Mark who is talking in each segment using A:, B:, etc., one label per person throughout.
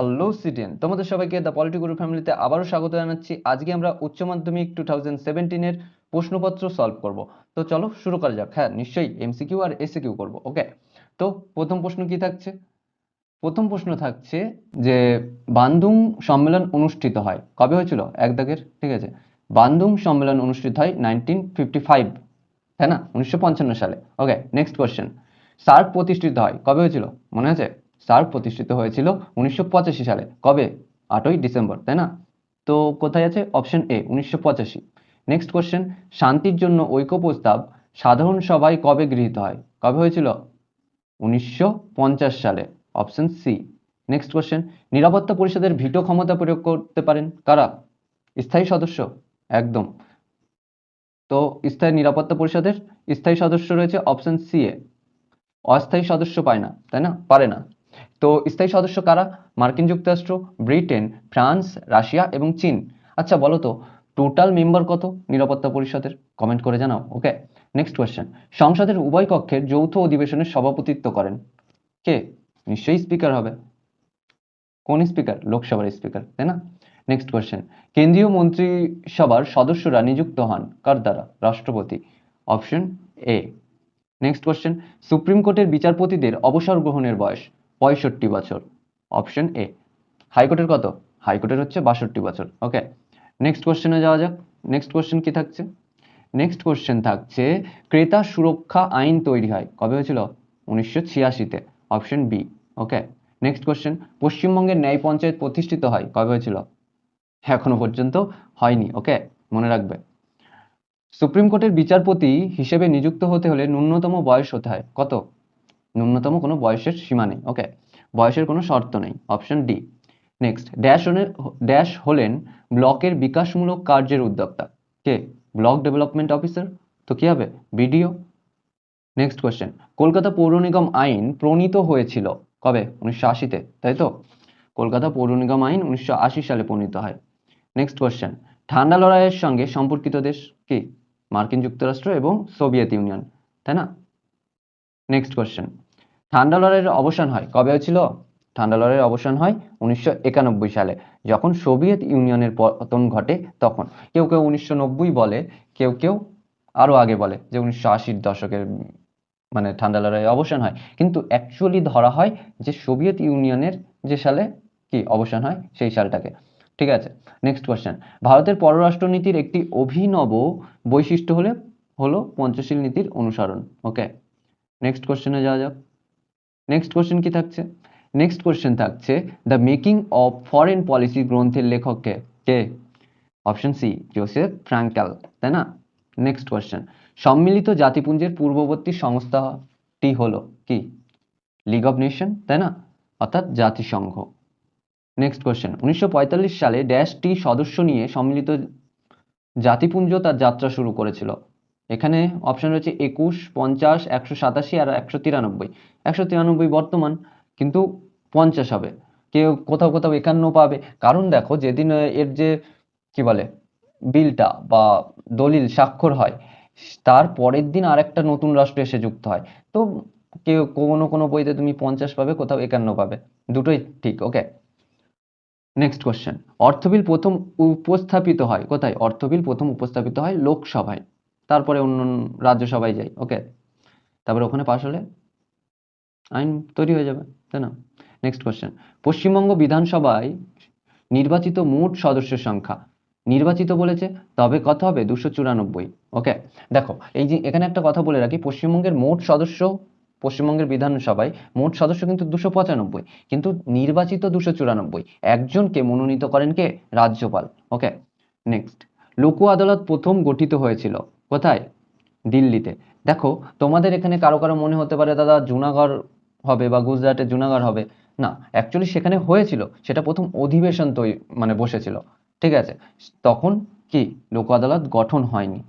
A: Hello CTN তোমাদের সবাইকে the পলিটিগুরু ফ্যামিলিতে আবারও স্বাগত জানাচ্ছি। আজকে আমরা উচ্চ মাধ্যমিক টু থাউজেন্ড সেভেন্টিনের প্রশ্নপত্র সলভ করব। তো চলো শুরু করা যাক। হ্যাঁ নিশ্চয়ই এমসিকিউ আর এসিকিউ করব। ওকে তো প্রথম প্রশ্ন কি থাকছে? প্রথম প্রশ্ন থাকছে যে, বান্দুং সম্মেলন অনুষ্ঠিত হয়। কবে হয়েছিল? এক দাগের, ঠিক আছে? বান্দুং সম্মেলন অনুষ্ঠিত হয় নাইনটিন ফিফটি ফাইভ তাই না? উনিশশো পঞ্চান্ন সালে। ওকে নেক্সট কোয়েশ্চেন সার্ক প্রতিষ্ঠিত হয়। কবে হয়েছিল? মনে আছে? সার্ক প্রতিষ্ঠিত হয়েছিল উনিশশো পঁচাশি সালে। কবে? আটই ডিসেম্বর, তাই না? তো কোথায় আছে? অপশন এ, উনিশশো পঁচাশি। নেক্সট কোয়েশ্চেন শান্তির জন্য ঐক্য প্রস্তাব সাধারণ সভায় কবে গৃহীত হয়? কবে হয়েছিল? উনিশশো পঞ্চাশ সালে, অপশন সি। নেক্সট কোয়েশ্চেন নিরাপত্তা পরিষদের ভিটো ক্ষমতা প্রয়োগ করতে পারেন কারা? স্থায়ী সদস্য? একদম। তো স্থায়ী নিরাপত্তা পরিষদের স্থায়ী সদস্য রয়েছে অপশন সি এ। অস্থায়ী সদস্য পায় না, তাই না? পারে না। তো স্থায়ী সদস্য কারা? মার্কিন যুক্তরাষ্ট্র, ব্রিটেন, ফ্রান্স, রাশিয়া এবং চীন। আচ্ছা বলো তো, টোটাল মেম্বার কত নিরাপত্তা পরিষদের? কমেন্ট করে জানাও, ওকে? নেক্সট কোয়েশ্চেন সংসদের উভয় কক্ষের যৌথ অধিবেশনের সভাপতিত্ব করেন কে? নিশ্চয়ই স্পিকার হবে। কোন স্পিকার? লোকসভার স্পিকার, তাই না? নেক্সট কোয়েশ্চেন কেন্দ্রীয় মন্ত্রিসভার সদস্যরা নিযুক্ত হন কার দ্বারা? রাষ্ট্রপতি। Option A next question supreme কোর্টের বিচারপতিদের অবসর গ্রহণের বয়স পঁয়ষট্টি বছর। অপশন এ হাইকোর্টের কত? হাইকোর্টের হচ্ছে বাষট্টি বছর। ওকে নেক্সট কোয়েশ্চেনে যাওয়া যাক। নেক্সট কোয়েশ্চেন কি থাকছে? নেক্সট কোয়েশ্চেন থাকছে, ক্রেতা সুরক্ষা আইন তৈরি হয়। কবে হয়েছিল? উনিশশো ছিয়াশিতে। Option B okay next question পশ্চিমবঙ্গের ন্যায় পঞ্চায়েত প্রতিষ্ঠিত হয়। কবে হয়েছিল? এখনও পর্যন্ত হয়নি। ওকে মনে রাখবে। সুপ্রিম কোর্টের বিচারপতি হিসেবে নিযুক্ত হতে হলে ন্যূনতম বয়স হতে হয়। কত? ন্যূনতম কোনো বয়সের সীমা নেই। ওকে বয়সের কোনো শর্ত নেই। Option D next dash dash হলেন ব্লকের বিকাশমূলক কার্যের উদ্যোক্তা। কে? ব্লক ডেভেলপমেন্ট অফিসার তো কি হবে? বিডিও নেক্সট কোয়েশ্চেন কলকাতা পৌর নিগম আইন প্রণীত হয়েছিল কবে? উনিশশো আশিতে, তাই তো? কলকাতা পৌর নিগম আইন উনিশশো আশি সালে প্রণীত হয়। নেক্সট কোয়েশ্চেন ঠান্ডা লড়াইয়ের সঙ্গে সম্পর্কিত দেশ কি? মার্কিন যুক্তরাষ্ট্র এবং সোভিয়েত ইউনিয়ন, তাই না? নেক্সট কোয়েশ্চেন ঠান্ডা লড়াইয়ের অবসান হয় কবে হয়েছিল? ঠান্ডা লড়াইয়ের অবসান হয় উনিশশো একানব্বই সালে, যখন সোভিয়েত ইউনিয়নের পতন ঘটে তখন। কেউ কেউ উনিশশো নব্বই বলে, কেউ কেউ আরও আগে বলে যে উনিশশো আশির দশকের মানে ঠান্ডা লড়াইয়ের অবসান হয়। কিন্তু অ্যাকচুয়ালি ধরা হয় যে সোভিয়েত ইউনিয়নের যে সালে কি অবসান হয় সেই সালটাকে। ঠিক আছে নেক্সট কোয়েশ্চেন ভারতের পররাষ্ট্রনীতির একটি অভিনব বৈশিষ্ট্য হলে, হলো পঞ্চশীল নীতির অনুসরণ ওকে নেক্সট কোশ্চেনে যাওয়া যাক। নেক্সট কোশ্চেন কি থাকছে? নেক্সট কোয়েশ্চেন থাকছে the making of foreign policy গ্রন্থের লেখককে। কে? অপশন সি জোসেফ ফ্রাঙ্কেল তাই না? নেক্সট কোশ্চেন সম্মিলিত জাতিপুঞ্জের পূর্ববর্তী সংস্থাটি হলো কি? লিগ অফ নেশন তাই না? অর্থাৎ জাতিসংঘ। নেক্সট কোশ্চেন উনিশশো পঁয়তাল্লিশ সালে ড্যাশটি সদস্য নিয়ে সম্মিলিত জাতিপুঞ্জ তার যাত্রা শুরু করেছিল। এখানে অপশন রয়েছে একুশ, পঞ্চাশ, একশো সাতাশি আর একশো তিরানব্বই। একশো তিরানব্বই বর্তমান, কিন্তু পঞ্চাশ হবে। কেউ কোথাও কোথাও একান্ন পাবে। কারণ দেখো, যেদিন এর যে, কি বলে, বিলটা বা দলিল স্বাক্ষর হয়, তার পরের দিন আর একটা নতুন রাষ্ট্র এসে যুক্ত হয়। তো কেউ কোনো কোনো বইতে তুমি পঞ্চাশ পাবে, কোথাও একান্ন পাবে। দুটোই ঠিক ওকে নেক্সট কোশ্চেন অর্থবিল প্রথম উপস্থাপিত হয়, কোথায়? অর্থবিল প্রথম উপস্থাপিত হয় লোকসভায়। তারপরে অন্য রাজ্যসভায় যাই ওকে তারপরে ওখানে পাশ হলে আইন তৈরি হয়ে যাবে, তাই না? নেক্সট কোশ্চেন পশ্চিমবঙ্গ বিধানসভায় নির্বাচিত মোট সদস্যের সংখ্যা। নির্বাচিত বলেছে, তবে কত হবে? দুশো চুরানব্বই। ওকে দেখো, এই যে এখানে একটা কথা বলে রাখি, পশ্চিমবঙ্গের মোট সদস্য, পশ্চিমবঙ্গের বিধানসভায় মোট সদস্য কিন্তু দুশো পঁচানব্বই, কিন্তু নির্বাচিত দুশো চুরানব্বই। একজনকে মনোনীত করেন কে? রাজ্যপাল। ওকে নেক্সট লোক আদালত প্রথম গঠিত হয়েছিল। কোথায়? দিল্লিতে। দেখো, তোমাদের এখানে কারও কারও মনে হতে পারে, দাদা, জুনাগড় হবে বা গুজরাটে জুনাগড় হবে। না অ্যাকচুয়ালি সেখানে হয়েছিল। সেটা প্রথম অধিবেশন তৈরি মানে বসেছিল। ঠিক আছে? তখন কি? লোক আদালত গঠন হয়নি।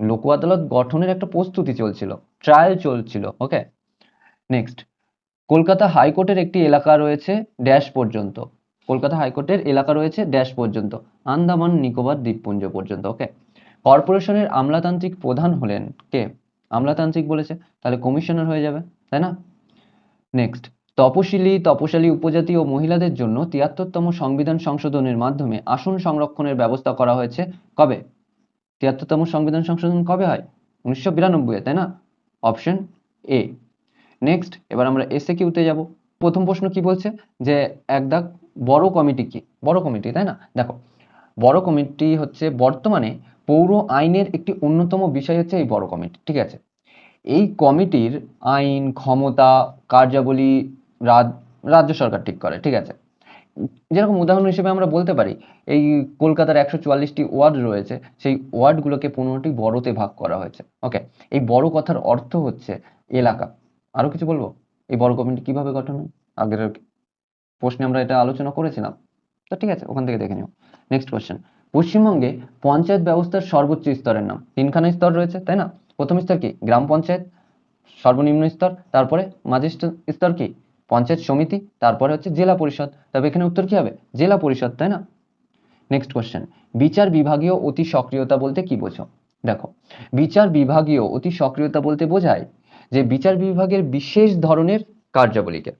A: লোক আদালত গঠনের একটা প্রস্তুতি চলছিল। ট্রায়াল চলছিল, ওকে? নেক্সট। কলকাতা হাইকোর্টের একটি এলাকা রয়েছে ড্যাশ পর্যন্ত। কলকাতা হাইকোর্টের এলাকা রয়েছে ড্যাশ পর্যন্ত। আন্দামান, নিকোবর, দ্বীপপুঞ্জ পর্যন্ত, ওকে? কর্পোরেশনের আমলাতান্ত্রিক প্রধান হলেন কে? আমলাতান্ত্রিক বলেছে, তাহলে কমিশনার হয়ে যাবে, তাই না? নেক্সট তপশিলি, তপশালী উপজাতি ও মহিলাদের জন্য তিয়াত্তরতম সংবিধান সংশোধনের মাধ্যমে আসন সংরক্ষণের ব্যবস্থা করা হয়েছে কবে? তিয়াত্তরতম সংবিধান সংশোধন কবে হয়? উনিশশো বিরানব্বই তাই না? অপশন এ নেক্সট এবার আমরা এসে কিউতে যাব। প্রথম প্রশ্ন কি বলছে? যে এক দাগ বড় কমিটি কি? বড় কমিটি, তাই না? দেখো, বড় কমিটি হচ্ছে বর্তমানে পৌর আইনের একটি অন্যতম বিষয় হচ্ছে এই বড় কমিটি, ঠিক আছে? এই কমিটির আইন, ক্ষমতা, কার্যাবলী রাজ- রাজ্য সরকার ঠিক করে, ঠিক আছে? যেরকম উদাহরণ হিসেবে আমরা বলতে পারি, এই কলকাতার একশো চুয়াল্লিশটি ওয়ার্ড রয়েছে, সেই ওয়ার্ডগুলোকে পনেরোটি বড়তে ভাগ করা হয়েছে, ওকে? এই বড় কথার অর্থ হচ্ছে এলাকা। আরও কিছু বলব? এই বড় কমিটি কীভাবে গঠন হয়? আগের প্রশ্নে আমরা এটা আলোচনা করেছিলাম। তো ঠিক আছে, ওখান থেকে দেখে নিও। নেক্সট কোয়েশ্চেন পশ্চিমবঙ্গে পঞ্চায়েত ব্যবস্থার সর্বোচ্চ স্তরের নাম। তিনখানা স্তর রয়েছে, তাই না? প্রথম স্তর কি? গ্রাম পঞ্চায়েত, সর্বনিম্ন স্তর, তারপরে মাঝি স্তর- কি? পঞ্চায়েত সমিতি, তারপরে হচ্ছে জেলা পরিষদ। তবে এখানে উত্তর কি হবে? জেলা পরিষদ, তাই না? নেক্সট কোশ্চেন বিচার বিভাগীয় অতি সক্রিয়তা বলতে কি বোঝো? দেখো, বিচার বিভাগীয় অতি সক্রিয়তা বলতে বোঝায় যে বিচার বিভাগের বিশেষ ধরনের কার্যাবলীকে।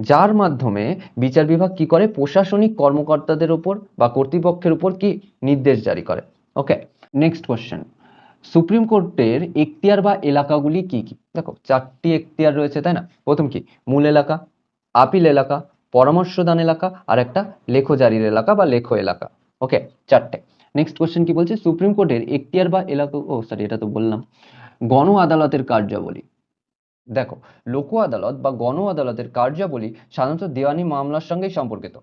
A: যার মাধ্যমে বিচার বিভাগ কি করে? প্রশাসনিক কর্মকর্তাদের উপর বা কর্তৃপক্ষের উপর কি নির্দেশ জারি করে? ওকে নেক্সট কোশ্চেন সুপ্রিম কোর্টের এখতিয়ার বা এলাকাগুলি কি কি? দেখো, চারটি এখতিয়ার রয়েছে, তাই না? প্রথম কি? মূল এলাকা, আপিল এলাকা, পরামর্শদান এলাকা আর একটা লেখজারির এলাকা বা লেখ এলাকা। ওকে চারটে। নেক্সট কোশ্চেন কি বলছে? সুপ্রিম কোর্টের এখতিয়ার বা এলাকা ও সরি এটা তো বললাম। গণ আদালতের কার্যাবলী। দেখো, লোক আদালত বা গণ আদালতের কার্যাবলী সাধারণত দেওয়ানি মামলার সঙ্গেই সম্পর্কিত।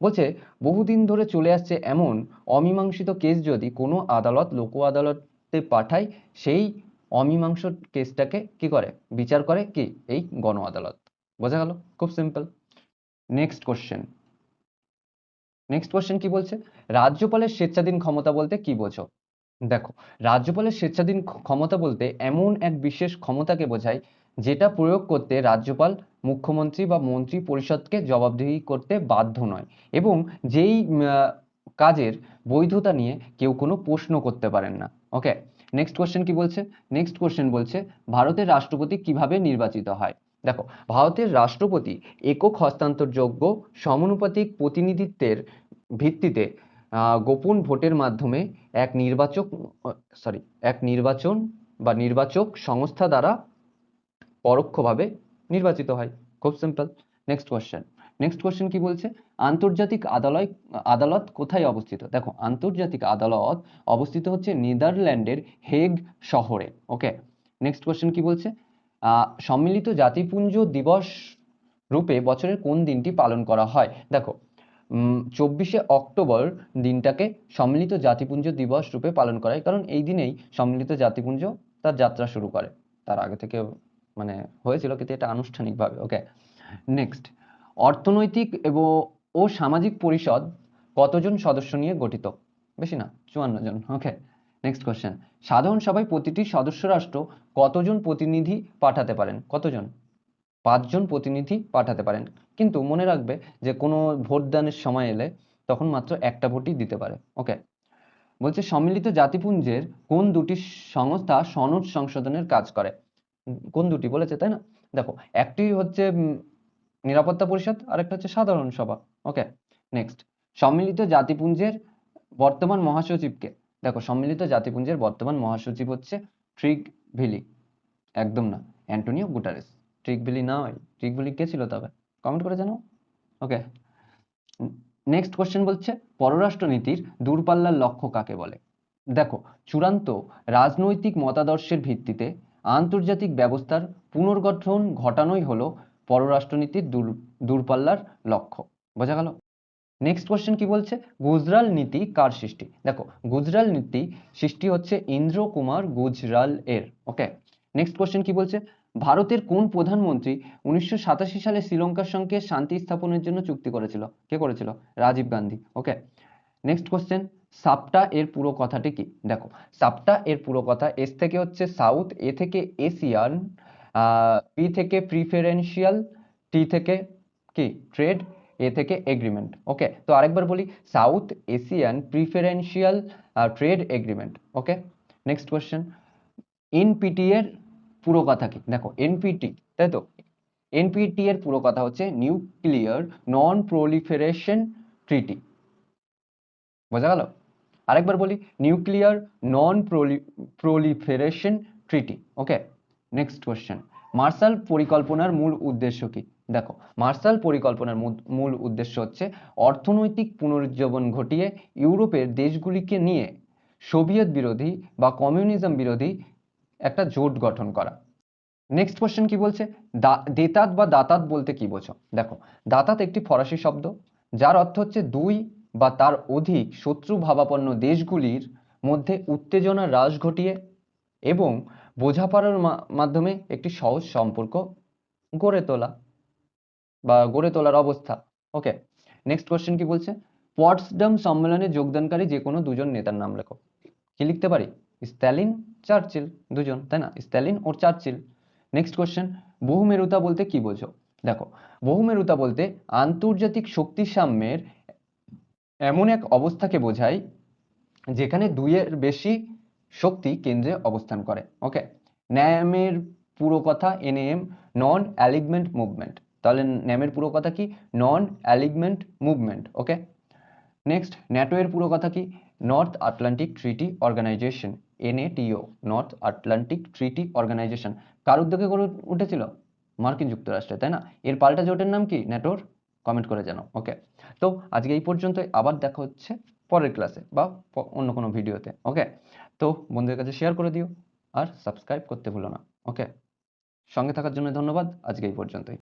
A: বলছে, বহুদিন ধরে চলে আসছে এমন অমীমাংসিত কেস যদি কোনো আদালত লোক আদালতে পাঠায়, সেই অমীমাংস কেসটাকে কি করে? বিচার করে কি? এই গণ আদালত। বোঝা গেল? খুব simple next question next question কি বলছে? রাজ্যপালের স্বেচ্ছাধীন ক্ষমতা বলতে কি বোঝো? দেখো, রাজ্যপালের স্বেচ্ছাধীন ক্ষমতা বলতে এমন এক বিশেষ ক্ষমতাকে বোঝায় যেটা প্রয়োগ করতে রাজ্যপাল, মুখ্যমন্ত্রী বা মন্ত্রী পরিষদকে জবাবদিহি করতে বাধ্য নয় এবং যেই কাজের বৈধতা নিয়ে কেউ কোনো প্রশ্ন করতে পারেন না। ওকে নেক্সট কোশ্চেন কি বলছে? নেক্সট কোশ্চেন বলছে, ভারতের রাষ্ট্রপতি কীভাবে নির্বাচিত হয়? দেখো, ভারতের রাষ্ট্রপতি একক হস্তান্তরযোগ্য সমানুপাতিক প্রতিনিধিত্বের ভিত্তিতে গোপন ভোটের মাধ্যমে এক নির্বাচক সরি এক নির্বাচন বা নির্বাচক সংস্থা দ্বারা পরোক্ষভাবে নির্বাচিত হয়। খুব simple next question next question কি বলছে? আন্তর্জাতিক আদালত আদালত কোথায় অবস্থিত? দেখো, আন্তর্জাতিক আদালত অবস্থিত হচ্ছে নেদারল্যান্ডের হেগ শহরে। ওকে নেক্সট কোশ্চেন কি বলছে? সম্মিলিত জাতিপুঞ্জ দিবস রূপে বছরের কোন দিনটি পালন করা হয়? দেখো চব্বিশে অক্টোবর দিনটাকে সম্মিলিত জাতিপুঞ্জ দিবস রূপে পালন করা হয়। কারণ এই দিনেই সম্মিলিত জাতিপুঞ্জ তার যাত্রা শুরু করে। তার আগে থেকে মানে হয়েছিল কিন্তু এটা আনুষ্ঠানিকভাবে ওকে নেক্সট অর্থনৈতিক এবং ও সামাজিক পরিষদ কতজন সদস্য নিয়ে গঠিত? বেশি না, চুয়ান্ন জন ওকে নেক্সট কোশ্চেন সাধারণ সভায় প্রতিটি সদস্য রাষ্ট্র কতজন প্রতিনিধি পাঠাতে পারেন? কতজন? পাঁচজন প্রতিনিধি পাঠাতে পারেন। কিন্তু মনে রাখবে যে কোনো ভোটদানের সময় এলে তখন মাত্র একটা ভোটই দিতে পারে ওকে বলছে সম্মিলিত জাতিপুঞ্জের কোন দুটি সংস্থা সনদ সংশোধনের কাজ করে? কোন দুটি বলেছে, তাই না? দেখো, একটি হচ্ছে নিরাপত্তা পরিষদ আর একটা হচ্ছে সাধারণ সভা। ওকে নেক্সট সম্মিলিত জাতিপুঞ্জের বর্তমান মহাসচিবকে। দেখো, সম্মিলিত জাতিপুঞ্জের বর্তমান মহাসচিব হচ্ছে ট্রিগ ভিলি। একদম না, অ্যান্টোনিও গুটারেস। ট্রিক ভিলি না হয়, ট্রিক ভিলি কে ছিল তবে? কমেন্ট করে জানাও। ওকে নেক্সট কোশ্চেন বলছে, পররাষ্ট্রনীতির দূরপাল্লার লক্ষ্য কাকে বলে? দেখো, চূড়ান্ত রাজনৈতিক মতাদর্শের ভিত্তিতে আন্তর্জাতিক ব্যবস্থার পুনর্গঠন ঘটানোই হলো পররাষ্ট্রনীতির দূর, দূরপাল্লার লক্ষ্য। বোঝা গেল? নেক্সট কোশ্চেন কি বলছে? গুজরাল নীতি কার সৃষ্টি? দেখো, গুজরাল নীতি সৃষ্টি হচ্ছে ইন্দ্র কুমার গুজরাল এর ওকে নেক্সট কোশ্চেন কি বলছে? ভারতের কোন প্রধানমন্ত্রী উনিশশো সাতাশি সালে শ্রীলঙ্কার সঙ্গে শান্তি স্থাপনের জন্য চুক্তি করেছিল? কে করেছিল? Rajiv Gandhi okay next question সাপটা এর পুরো কথাটি কি? দেখো, সাপটা এর পুরো কথা এস থেকে হচ্ছে সাউথ এ থেকে এশিয়ান পি থেকে প্রিফারেন্সিয়াল টি থেকে কি? ট্রেড এ থেকে এগ্রিমেন্ট ওকে তো আরেকবার বলি South Asian preferential trade agreement okay next question NPT এর পুরো কথা কি? দেখো এনপিটি তাই তো? এনপিটি এর পুরো কথা হচ্ছে নিউক্লিয়ার নন প্রলিফারেশন ট্রিটি বোঝা গেল? আরেকবার বলি nuclear non proliferation treaty okay next question Marshall পরিকল্পনার মূল উদ্দেশ্য কি? দেখো মার্শাল পরিকল্পনার মূল- মূল উদ্দেশ্য হচ্ছে অর্থনৈতিক পুনরুজ্জীবন ঘটিয়ে ইউরোপের দেশগুলিকে নিয়ে সোভিয়েত বিরোধী বা কমিউনিজম বিরোধী একটা জোট গঠন করা। নেক্সট কোশ্চেন কি বলছে? দা- দেতাত বা দাতাত বলতে কি বোঝো? দেখো, দাতাত একটি ফরাসি শব্দ, যার অর্থ হচ্ছে দুই বা তার অধিক শত্রু ভাবাপন্ন দেশগুলির মধ্যে উত্তেজনা হ্রাস ঘটিয়ে এবং বোঝাপড়ার মাধ্যমে একটি সহজ সম্পর্ক গড়ে তোলা বা গড়ে তোলার অবস্থা। ওকে নেক্সট কোয়েশ্চেন কি বলছে? পটসডাম সম্মেলনে যোগদানকারী যে কোনো দুজন নেতার নাম লেখো। কি লিখতে পারি? স্ট্যালিন চার্চিল দুজন, তাই না? স্ট্যালিন ও চার্চিল নেক্সট কোশ্চেন বহুমেরুতা বলতে কি বোঝো? দেখো বহুমেরুতা বলতে আন্তর্জাতিক শক্তি সাম্যের এমন এক অবস্থাকে বোঝায় যেখানে দুইয়ের বেশি শক্তি কেন্দ্রে অবস্থান করে। ওকে ন্যামের পুরো কথা এনএম নন অ্যালিগমেন্ট মুভমেন্ট তাহলে ন্যামের পুরো কথা কি? Non alignment movement okay next NATO এর পুরো কথা কি? North Atlantic treaty organization NATO north Atlantic treaty organization কার উদ্যোগে গড়ে উঠেছিল? মার্কিন যুক্তরাষ্ট্রে, তাই না? এর পাল্টা জোটের নাম কি? ন্যাটোর? কমেন্ট করে জানাও ওকে তো আজকে এই পর্যন্তই, আবার দেখা হচ্ছে পরের ক্লাসে বা অন্য কোনো ভিডিওতে ওকে তো বন্ধুদের কাছে শেয়ার করে দিও আর সাবস্ক্রাইব করতে ভুলো না ওকে সঙ্গে থাকার জন্য ধন্যবাদ, আজকে এই পর্যন্তই।